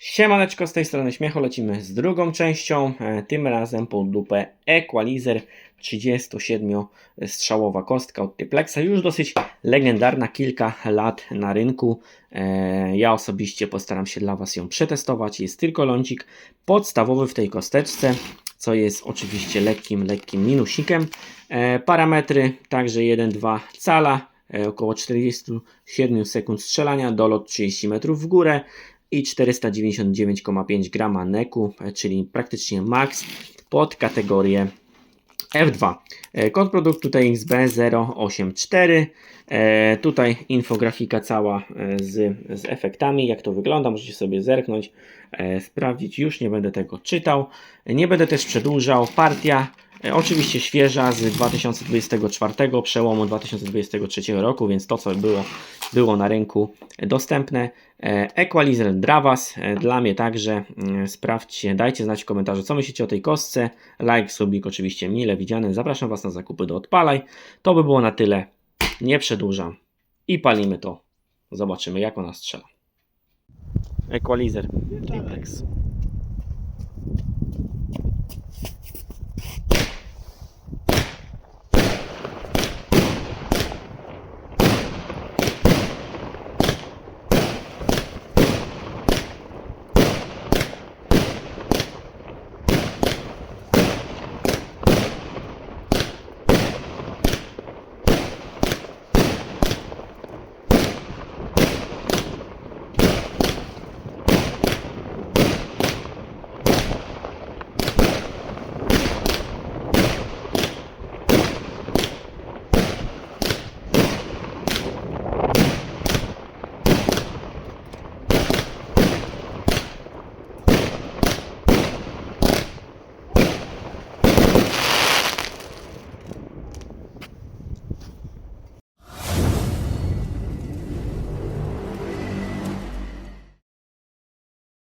Siemaneczko, z tej strony Śmiecho, lecimy z drugą częścią, e, tym razem pod lupę Equalizer 37-strzałowa kostka od Typlexa, już dosyć legendarna, kilka lat na rynku. E, Ja osobiście postaram się dla Was ją przetestować, jest tylko lądzik podstawowy w tej kosteczce, co jest oczywiście lekkim, lekkim minusikiem. Parametry także 1-2 cala, e, około 47 sekund strzelania, dolot 30 metrów w górę i 499,5 grama neku, e, czyli praktycznie max pod kategorię F2. E, Kod produktu TXB084. E, Tutaj infografika cała z, z efektami, jak to wygląda. Możecie sobie zerknąć, sprawdzić. Już nie będę tego czytał. Nie będę też przedłużał. Partia oczywiście świeża z 2024, przełomu 2023 roku, więc to co było, było na rynku dostępne. E, Equalizer dla Was, e, dla mnie także. Mm, Sprawdźcie, dajcie znać w komentarzu, co myślicie o tej kostce. Like, subik oczywiście mile widziany. Zapraszam Was na zakupy do Odpalaj. To by było na tyle. Nie przedłużam i palimy to. Zobaczymy, jak ona strzela. Equalizer Triplex.